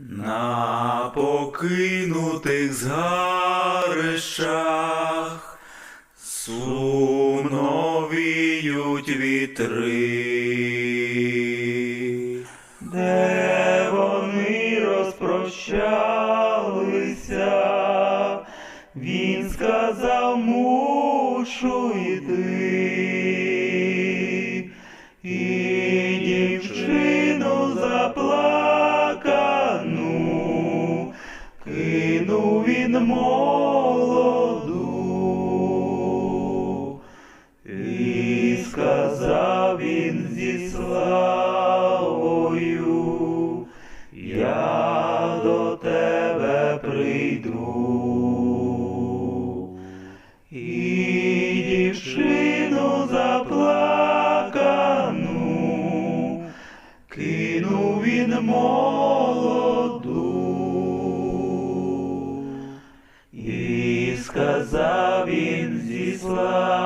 На покинутих згарищах сумно віють вітри, де вони розпрощалися, він сказав, мушу йти, кинув він молоду, і сказав він зі славою, я до тебе прийду. І дівчину заплакану, кинув він молоду, і